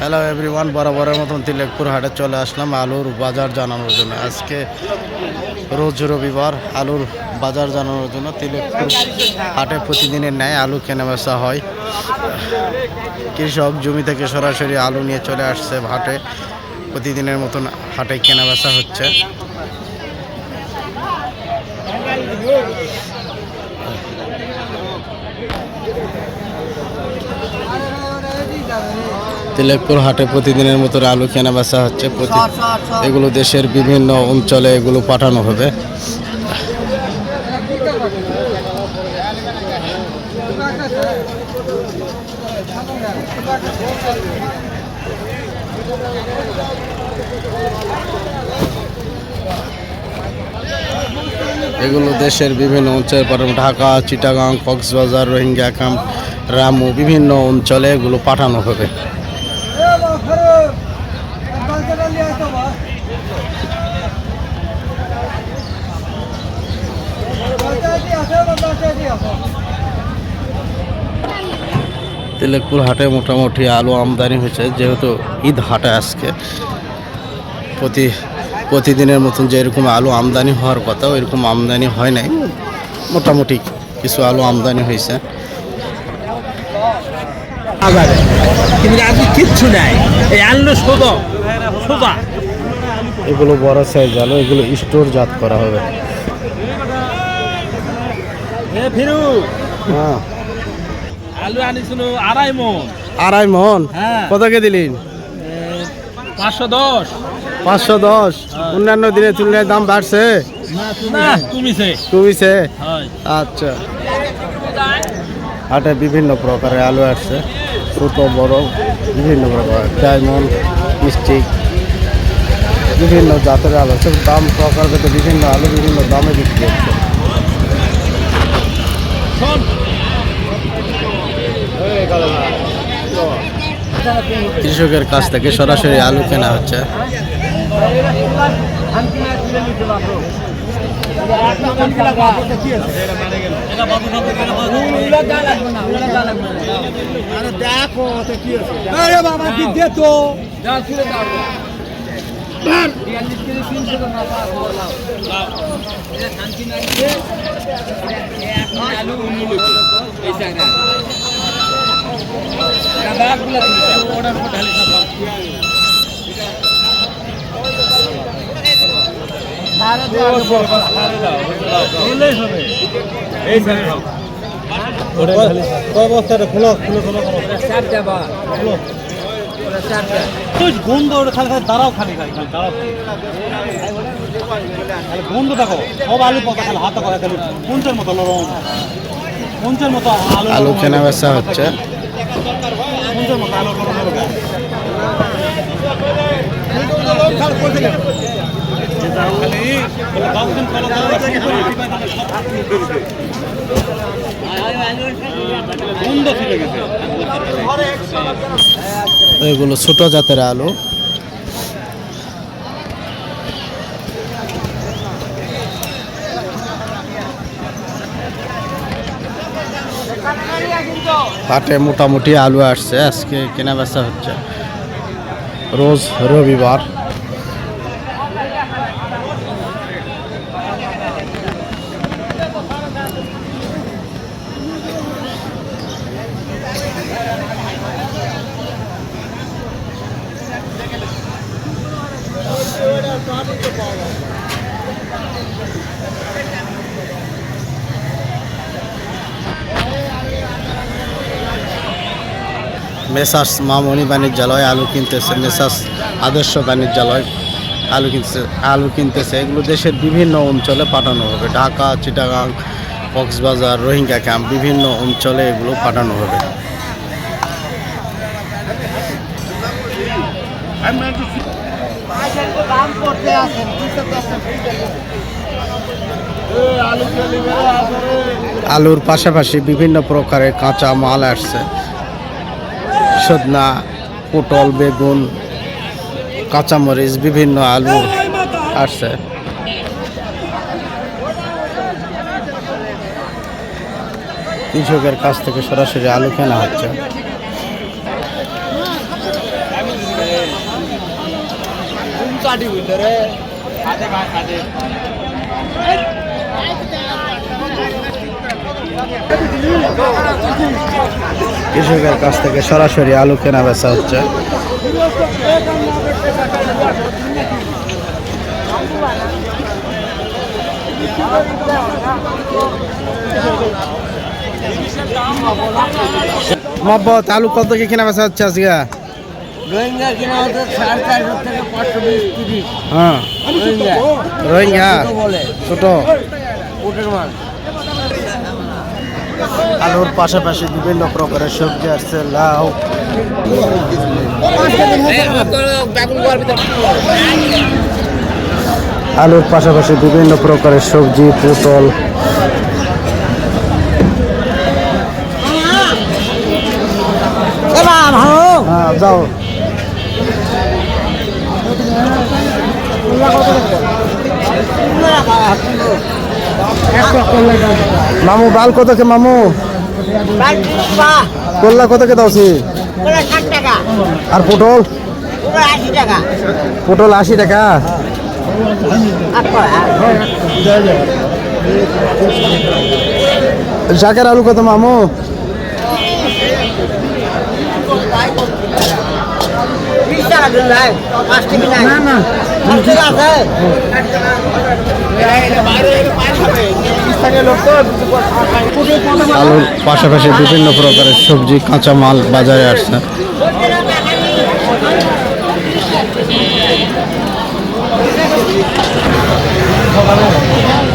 Hello everyone বরাবরের মতন তিলেকপুর হাটে চলে আসলাম আলুর বাজার জানানোর জন্য। আজকে রোজ রবিবার আলুর বাজার জানানোর জন্য তিলেকপুর হাটে প্রতিদিনের ন্যায় আলু কেনা বেচা হয়। কৃষক জমি থেকে সরাসরি আলু নিয়ে চলে আসছে হাটে। প্রতিদিনের মতন হাটে কেনা বেচা হচ্ছে। তিলেকপুর হাটে প্রতিদিনের মতো আলু কেনা বেচা হচ্ছে এগুলো দেশের বিভিন্ন অঞ্চলে এগুলো পাঠানো হবে। এগুলো দেশের বিভিন্ন অঞ্চলে পাঠানো ঢাকা চিটাগাং কক্সবাজার রোহিঙ্গা ক্যাম্প রামু বিভিন্ন অঞ্চলে এগুলো পাঠানো হবে। তিলেকপুর হাটে মোটামুটি আলু আমদানি হয়েছে যেহেতু ঈদ হাটে আজকে। প্রতি প্রতিদিনের মতন যেরকম আলু আমদানি হওয়ার কথা ওইরকম আমদানি হয় নাই। মোটামুটি কিছু আলু আমদানি হয়েছে। আবার কিন্তু আজকে কিচ্ছু নাই। এই আলু সোজা সোজা এগুলো বড় সাইজ আলু এগুলো স্টোর জাত করা হবে। ফিরু হ্যাঁ। আলু আনিছিল আড়াই মন। আড়াই মন? হ্যাঁ। কতকে দিলেন? পাঁচশো দশ। পাঁচশো দশ। অন্যান্য দিনের তুলনায় দাম বাড়ছে? না কমিছে কমিছে আচ্ছা। হাটে বিভিন্ন প্রকারের আলু আসছে। ছোট বড় বিভিন্ন প্রকার। ডায়মন্ড মিস্টিক বিভিন্ন জাতের আলু আছে। দাম প্রকার বিভিন্ন আলু বিভিন্ন দামে বিক্রি হচ্ছে। কৃষকের কাছ থেকে সরাসরি আলু কেনা হচ্ছে। আরে বাবা কি দে তো? ধান এই স্যার কয় বস্তাটা খোলো খোলো খোলো। খোলো। তুই গন্ধ ওটা খালি খালি দাঁড়াও খালি খালি খালি দাঁড়াও খালি। গন্ধ দেখো সব আলু পাতা খালি হাতে করে খালি পঞ্চের মতো নরম পঞ্চের মতো আলু আলু। কেনা বেচা হচ্ছে পঞ্চের মতো আলু নরম। খালি দশ দিন কলা দাও, গন্ধ ছিটে গেছে এগুলো ছোট জাতের আলু। হাটে মোটামুটি আলু আসছে আজকে কেনা বেচা হচ্ছে। রোজ রবিবার। মেসাস মামনি বাণিজ্যালয়, আলু কিনতেছে। মেসাস আদর্শ বাণিজ্যালয়, আলু কিনতেছে আলু কিনতেছে। এগুলো দেশের বিভিন্ন অঞ্চলে পাঠানো হবে। ঢাকা, চিটাগাং, কক্সবাজার, রোহিঙ্গা ক্যাম্প বিভিন্ন অঞ্চলে এগুলো পাঠানো হবে। আলুর পাশাপাশি বিভিন্ন প্রকারের কাঁচা মাল আসছে। সদনা, পটল, বেগুন, কাঁচামরিচ, বিভিন্ন আলু আসছে। কৃষকের কাছ থেকে সরাসরি আলু কেনা হচ্ছে। কৃষকের কাছ থেকে সরাসরি আলু কেনা বেচা হচ্ছে। মহব্বত আলু কত কি কেনা বেচা হচ্ছে আজকে? রোহিঙ্গা কিনা হতো সাড়ে চারশো থেকে পাঁচশো বিশ তিরিশ। হ্যাঁ। রোহিঙ্গা। রোহিঙ্গা। বলে। ছোট। উটের মাছ আলুর পাশাপাশি বিভিন্ন প্রকারের সবজি আসছে লাউ। আলুর পাশাপাশি বিভিন্ন প্রকারের সবজি পটল। হ্যাঁ যাও। মামু বাল কত কে মামু? কল্লা কত কে দাওছি আর পটল? পটল আশি টাকা। শাকের আলু কত মামু? আলুর পাশাপাশি বিভিন্ন প্রকারের সবজি কাঁচা মাল বাজারে আসছে।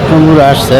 কুমড়ো আসছে।